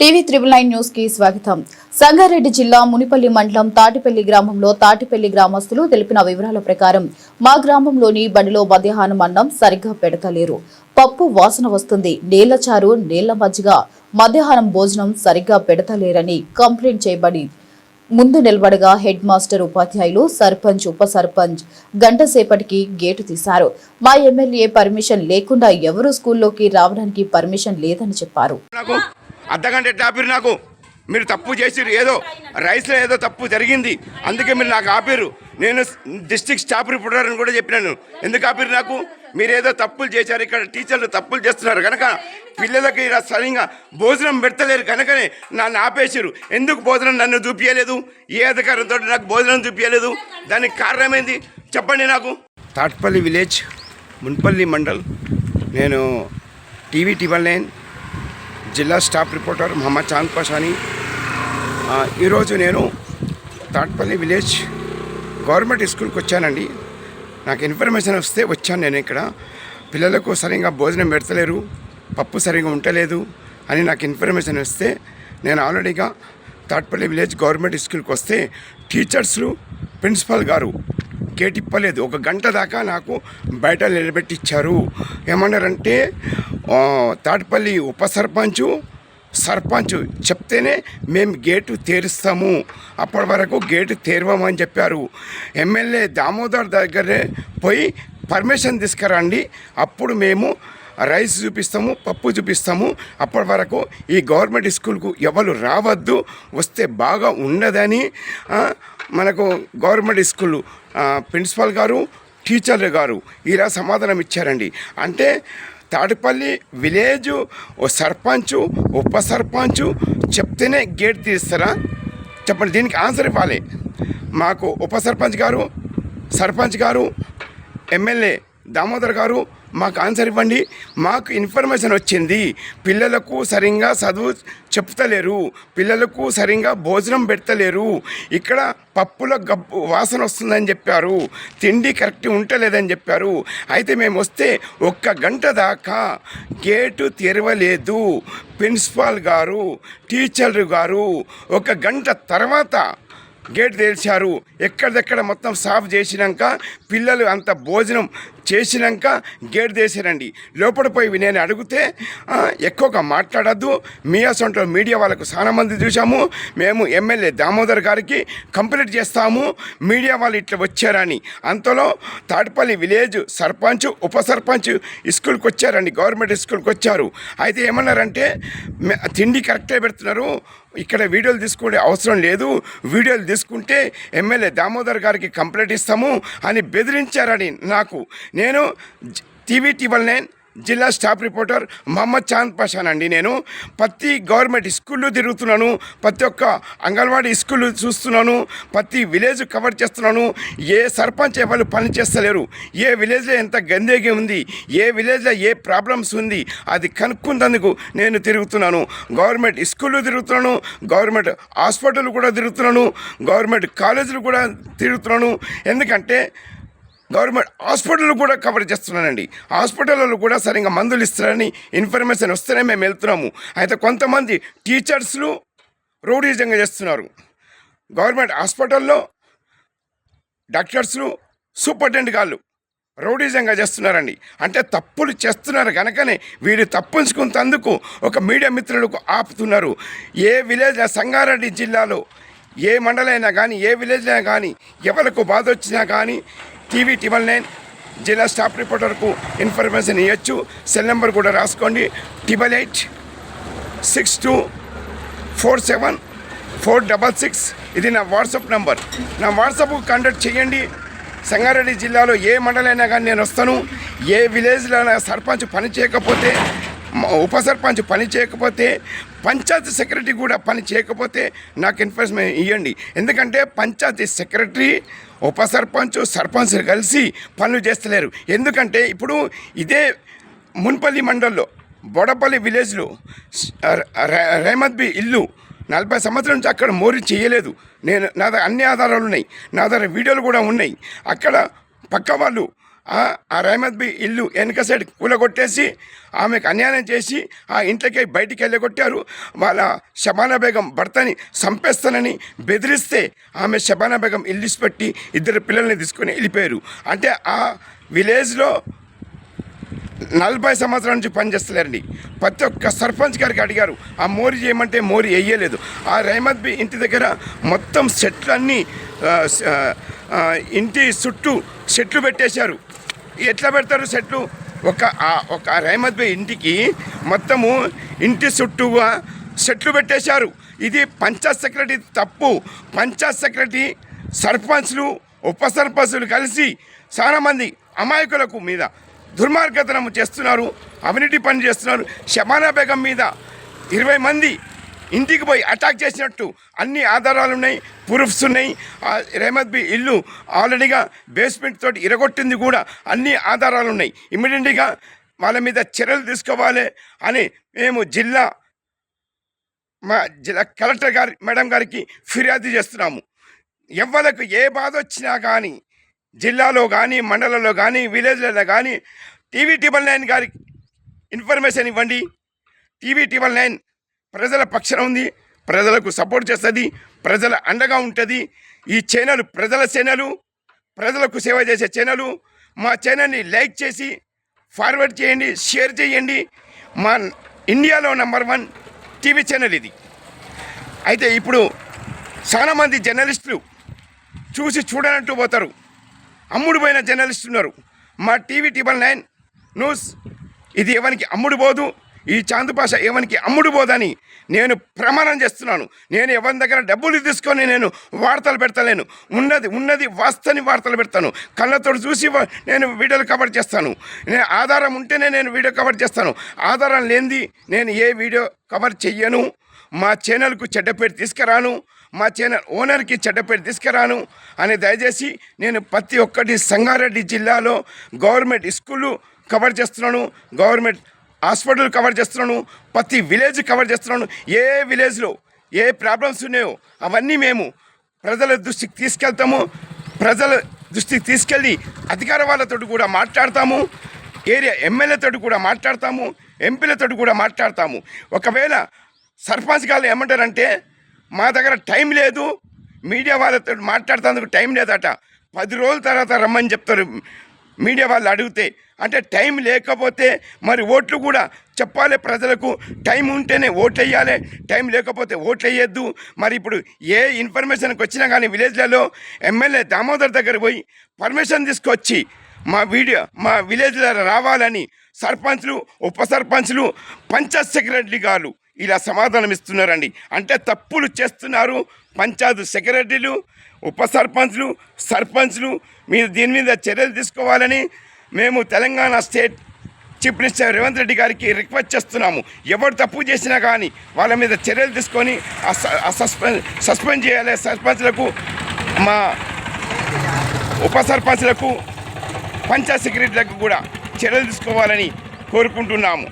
TV triple nine న్యూస్కి స్వాగతం. సంగారెడ్డి జిల్లా మునిపల్లి మండలం తాటిపల్లి గ్రామంలో తాటిపల్లి గ్రామస్తులు తెలిపిన వివరాల ప్రకారం మా గ్రామంలోని బండిలో మధ్యాహ్నం అన్నం సరిగ్గా పెడతలేరు. పప్పు వాసన వస్తుంది. నీళ్ళచారు నీళ్ళ మజ్జిగ మధ్యాహ్నం భోజనం సరిగ్గా పెడతలేరని కంప్లైంట్ చేయబడి ముందు నిలబడగా హెడ్ మాస్టర్ ఉపాధ్యాయులు సర్పంచ్ ఉప సర్పంచ్ గంట సేపటికి గేటు తీశారు. మా ఎమ్మెల్యే పర్మిషన్ లేకుండా ఎవరూ స్కూల్లోకి రావడానికి పర్మిషన్ లేదని చెప్పారు. అర్ధగంట ఎట్లా ఆపిరు నాకు? మీరు తప్పు చేసిరు ఏదో రైస్లో ఏదో తప్పు జరిగింది. అందుకే మీరు నాకు ఆపిరు నేను డిస్ట్రిక్ట్ స్టాఫ్ రిపోర్టర్ అని కూడా చెప్పినాను. ఎందుకు ఆపిరు నాకు? మీరేదో తప్పులు చేశారు. ఇక్కడ టీచర్లు తప్పులు చేస్తున్నారు. కనుక పిల్లలకి ఇలా సరిగా భోజనం పెడతలేరు కనుకనే నన్ను ఆపేసారు ఎందుకు భోజనం నన్ను చూపించలేదు ఏ అధికారంతో నాకు భోజనం చూపించలేదు దానికి కారణం ఏంది చెప్పండి నాకు. తాట్పల్లి విలేజ్ మున్పల్లి మండల్. నేను టీవీ టీవల్ నైన్ జిల్లా స్టాఫ్ రిపోర్టర్ మహమ్మద్ చాంద్ పాషాని. ఈరోజు నేను తాట్పల్లి విలేజ్ గవర్నమెంట్ స్కూల్కి వచ్చానండి. నాకు ఇన్ఫర్మేషన్ వస్తే వచ్చాను నేను ఇక్కడ. పిల్లలకు సరిగా భోజనం పెడతలేరు పప్పు సరిగా ఉండలేదు అని నాకు ఇన్ఫర్మేషన్ వస్తే నేను ఆల్రెడీగా తాట్పల్లి విలేజ్ గవర్నమెంట్ స్కూల్కి వస్తే టీచర్స్లు ప్రిన్సిపాల్ గారు గేట్ ఇప్పలేదు ఒక గంట దాకా నాకు బయట నిలబెట్టిచ్చారు. ఏమన్నారంటే తాటిపల్లి ఉప సర్పంచు సర్పంచ్ చెప్తేనే మేము గేటు తెరుస్తాము. అప్పటి వరకు గేటు తెరవమని చెప్పారు. ఎమ్మెల్యే దామోదర్ దగ్గరే పోయి పర్మిషన్ తీసుకురండి. అప్పుడు మేము రైస్ చూపిస్తాము పప్పు చూపిస్తాము. అప్పటి వరకు ఈ గవర్నమెంట్ స్కూల్కు ఎవరు రావద్దు వస్తే బాగా ఉండదని మనకు గవర్నమెంట్ స్కూల్ ప్రిన్సిపాల్ గారు టీచర్లు గారు ఇలా సమాధానం ఇచ్చారండి. అంటే తాటిపల్లి విలేజ్ ఓ సర్పంచ్ ఉప సర్పంచ్ చెప్తేనే గేట్ తీస్తారా? చెప్పండి దీనికి ఆన్సర్ ఇవ్వాలి. మాకు ఉప సర్పంచ్ గారు సర్పంచ్ గారు ఎమ్మెల్యే దామోదర్ గారు మాకు ఆన్సర్ ఇవ్వండి. మాకు ఇన్ఫర్మేషన్ వచ్చింది. పిల్లలకు సరిగ్గా చదువు చెప్తలేరు. పిల్లలకు సరిగ్గా భోజనం పెడతలేరు. ఇక్కడ పప్పుల గబ్బు వాసన వస్తుందని చెప్పారు. తిండి కరెక్ట్ ఉంటలేదని చెప్పారు. అయితే మేము వస్తే ఒక్క గంట దాకా గేటు తెరవలేదు. ప్రిన్సిపాల్ గారు టీచర్లు గారు ఒక గంట తర్వాత గేట్ తెరిచారు ఎక్కడిదక్కడ మొత్తం సాఫ్ చేసినాక పిల్లలు అంత భోజనం చేసినాక గేట్ తీసారండి. లోపల పోయి నేను అడిగితే ఎక్కువగా మాట్లాడద్దు. మీ అసొంటి మీడియా వాళ్ళకు చాలా మంది చూసాము మేము ఎమ్మెల్యే దామోదర్ గారికి కంప్లీట్ చేస్తాము. మీడియా వాళ్ళు ఇట్లా వచ్చారని. అంతలో తాటిపల్లి విలేజ్ సర్పంచ్ ఉప సర్పంచ్ స్కూల్కి వచ్చారండి. గవర్నమెంట్ స్కూల్కి వచ్చారు. అయితే ఏమన్నారంటే తిండి కరెక్టే పెడుతున్నారు. ఇక్కడ వీడియోలు తీసుకునే అవసరం లేదు. వీడియోలు తీసుకుంటే ఎమ్మెల్యే దామోదర్ గారికి కంప్లైంట్ ఇస్తాము అని బెదిరించారని నాకు. నేను టీవీ టీవల్ నైన్ జిల్లా స్టాఫ్ రిపోర్టర్ మహమ్మద్ చాంద్ పాషాన్ అండి నేను. ప్రతి గవర్నమెంట్ స్కూళ్ళు తిరుగుతున్నాను ప్రతి ఒక్క అంగన్వాడీ స్కూళ్ళు చూస్తున్నాను ప్రతి విలేజ్ కవర్ చేస్తున్నాను. ఏ సర్పంచ్ ఎవరు పని చేస్తలేరు ఏ విలేజ్లో ఎంత గందేగి ఉంది ఏ విలేజ్లో ఏ ప్రాబ్లమ్స్ ఉంది అది కనుక్కుందందుకు నేను తిరుగుతున్నాను. గవర్నమెంట్ స్కూళ్ళు తిరుగుతున్నాను గవర్నమెంట్ హాస్పిటల్ కూడా తిరుగుతున్నాను గవర్నమెంట్ కాలేజీలు కూడా తిరుగుతున్నాను. ఎందుకంటే గవర్నమెంట్ హాస్పిటల్ కూడా కవర్ చేస్తున్నానండి. హాస్పిటల్లో కూడా సరిగా మందులు ఇస్తారని ఇన్ఫర్మేషన్ వస్తేనే మేము వెళ్తున్నాము. అయితే కొంతమంది టీచర్స్లు రౌడీజంగా చేస్తున్నారు. గవర్నమెంట్ హాస్పిటల్లో డాక్టర్స్లు సూపరింటెండెంట్ గాళ్ళు రౌడీజంగా చేస్తున్నారండి. అంటే తప్పులు చేస్తున్నారు కనుకనే వీరు తప్పించుకున్నందుకు ఒక మీడియా మిత్రులకు ఆపుతున్నారు. ఏ విలేజ్ సంగారెడ్డి జిల్లాలో ఏ మండలైనా కానీ ఏ విలేజ్ అయినా కానీ ఎవరికి బాధ వచ్చినా కానీ టీవీ ట్రిబల్ నైన్ జిల్లా స్టాఫ్ రిపోర్టర్కు ఇన్ఫర్మేషన్ ఇవ్వచ్చు సెల్ నెంబర్ కూడా రాసుకోండి. Triple eight six two four seven four double six. ఇది నా వాట్సాప్ నంబర్. నా వాట్సాప్ కాంటాక్ట్ చేయండి. సంగారెడ్డి జిల్లాలో ఏ మండలైనా కానీ నేను వస్తాను. ఏ విలేజ్లో సర్పంచ్ పని చేయకపోతే ఉప సర్పంచ్ పని చేయకపోతే పంచాయతీ సెక్రటరీ కూడా పని చేయకపోతే నాకు ఇన్ఫర్మేషన్ ఇవ్వండి ఎందుకంటే పంచాయతీ సెక్రటరీ ఉప సర్పంచ్ సర్పంచ్ కలిసి పనులు చేస్తలేరు. ఎందుకంటే ఇప్పుడు ఇదే మున్పల్లి మండల్లో బోడపల్లి విలేజ్లో రేమత్ బి ఇల్లు నలభై సంవత్సరాల నుంచి అక్కడ మోరీ చేయలేదు. నేను నా దగ్గర అన్ని ఆధారాలు ఉన్నాయి. నా దగ్గర వీడియోలు కూడా ఉన్నాయి. అక్కడ పక్క వాళ్ళు ఆ- ఆ రహమత్ బి ఇల్లు వెనక సైడ్ కూలగొట్టేసి ఆమెకు అన్యాయం చేసి ఆ ఇంట్లోకి బయటికి వెళ్ళగొట్టారు. వాళ్ళ షబానా బేగం భర్తని చంపేస్తానని బెదిరిస్తే ఆమె షబానా బేగం ఇల్లు పెట్టి ఇద్దరు పిల్లల్ని తీసుకొని వెళ్ళిపోయారు. అంటే ఆ విలేజ్లో నలభై సంవత్సరాల నుంచి పనిచేస్తలేరండి. ప్రతి ఒక్క సర్పంచ్ గారికి అడిగారు ఆ మోరి చేయమంటే మోరి వేయలేదు ఆ రైమత్ బి ఇంటి దగ్గర మొత్తం సెట్లన్నీ ఇంటి చుట్టూ సెట్లు పెట్టేశారు. ఎట్లా పెడతారు సెట్లు? ఒక ఒక రేమత్ బి ఇంటికి మొత్తము ఇంటి చుట్టూగా సెట్లు పెట్టేశారు. ఇది పంచాయత్ సెక్రటరీ తప్పు. పంచాయత్ సెక్రటరీ సర్పంచ్లు ఉప సర్పంచ్లు కలిసి చాలా మంది అమాయకులకు మీద దుర్మార్గతనం చేస్తున్నారు. అవినీతి పని చేస్తున్నారు. షబానా బేగం మీద ఇరవై మంది ఇంటికి పోయి అటాక్ చేసినట్టు అన్ని ఆధారాలు ఉన్నాయి ప్రూఫ్స్ ఉన్నాయి. ఆ రేమత్ బి ఇల్లు ఆల్రెడీగా బేస్మెంట్ తోటి ఇరగొట్టింది కూడా అన్ని ఆధారాలు ఉన్నాయి. ఇమీడియట్గా వాళ్ళ మీద చర్యలు తీసుకోవాలి అని మేము జిల్లా మా జిల్లా కలెక్టర్ గారి మేడం గారికి ఫిర్యాదు చేస్తున్నాము. ఎవ్వలకు ఏ బాధ వచ్చినా కానీ జిల్లాలో కానీ మండలంలో కానీ విలేజ్లలో కానీ టీవీ టీవల్ నైన్ గారికి ఇన్ఫర్మేషన్ ఇవ్వండి. టీవీ టీవల్ నైన్ ప్రజల పక్షన ఉంది ప్రజలకు సపోర్ట్ చేస్తుంది ప్రజల అండగా ఉంటుంది. ఈ ఛానల్ ప్రజల ఛానలు ప్రజలకు సేవ చేసే ఛానలు మా ఛానల్ని లైక్ చేసి ఫార్వర్డ్ చేయండి షేర్ చేయండి. మా ఇండియాలో నెంబర్ వన్ టీవీ ఛానల్ ఇది. అయితే ఇప్పుడు చాలామంది జర్నలిస్టులు చూసి చూడనట్టు పోతారు. అమ్ముడు పోయిన జర్నలిస్టులు ఉన్నారు. మా టీవీ టీబల్ నైన్ న్యూస్ ఇది ఎవరికి అమ్ముడు పోదు. ఈ చాందుపాష ఎవనికి అమ్ముడు పోదని నేను ప్రమాణం చేస్తున్నాను. నేను ఎవరి దగ్గర డబ్బులు తీసుకొని నేను వార్తలు పెడతలేను. ఉన్నది ఉన్నది వాస్తని వార్తలు పెడతాను. కళ్ళతో చూసి నేను వీడియోలు కవర్ చేస్తాను. నేను ఆధారం ఉంటేనే నేను వీడియో కవర్ చేస్తాను. ఆధారం లేనిది నేను ఏ వీడియో కవర్ చెయ్యను. మా ఛానల్కు చెడ్డ పేరు తీసుకురాను. మా ఛానల్ ఓనర్కి చెడ్డ పేరు తీసుకురాను అని దయచేసి నేను ప్రతి ఒక్కటి సంగారెడ్డి జిల్లాలో గవర్నమెంట్ స్కూళ్ళు కవర్ చేస్తున్నాను. గవర్నమెంట్ హాస్పిటల్ కవర్ చేస్తున్నాను ప్రతి విలేజ్ కవర్ చేస్తున్నాను ఏ విలేజ్లో ఏ ప్రాబ్లమ్స్ ఉన్నాయో అవన్నీ మేము ప్రజల దృష్టికి తీసుకెళ్తాము ప్రజల దృష్టికి తీసుకెళ్ళి అధికార వాళ్ళతో కూడా మాట్లాడతాము ఏరియా ఎమ్మెల్యేతో కూడా మాట్లాడతాము ఎంపీలతో కూడా మాట్లాడతాము. ఒకవేళ సర్పంచ్ గారు ఏమంటారంటే మా దగ్గర టైం లేదు మీడియా వాళ్ళతో మాట్లాడతాందుకు టైం లేదట పది రోజుల తర్వాత రమ్మని చెప్తారు మీడియా వాళ్ళు అడిగితే అంటే టైం లేకపోతే మరి ఓట్లు కూడా చెప్పాలి ప్రజలకు. టైం ఉంటేనే ఓట్లు వేయాలి టైం లేకపోతే ఓట్లు వేయద్దు మరి ఇప్పుడు ఏ ఇన్ఫర్మేషన్కి వచ్చినా కానీ విలేజ్లలో ఎమ్మెల్యే దామోదర్ దగ్గర పోయి పర్మిషన్ తీసుకొచ్చి మా వీడియో మా విలేజ్లో రావాలని సర్పంచ్లు ఉప సర్పంచ్లు పంచాయత్ సెక్రటరీ గారు ఇలా సమాధానం ఇస్తున్నారండి. అంటే తప్పులు చేస్తున్నారు పంచాయత్ సెక్రటరీలు. ఉప సర్పంచ్లు సర్పంచ్లు మీరు దీని మీద చర్యలు తీసుకోవాలని మేము Telangana state chief minister Revanth Reddy గారికి రిక్వెస్ట్ చేస్తున్నాము. ఎవరు తప్పు చేసినా కానీ వాళ్ళ మీద చర్యలు తీసుకొని సస్పెండ్ సస్పెండ్ చేయాలి. సర్పంచ్లకు మా ఉప సర్పంచ్లకు పంచాయత్ సెక్రటరీలకు కూడా చర్యలు తీసుకోవాలని కోరుకుంటున్నాము.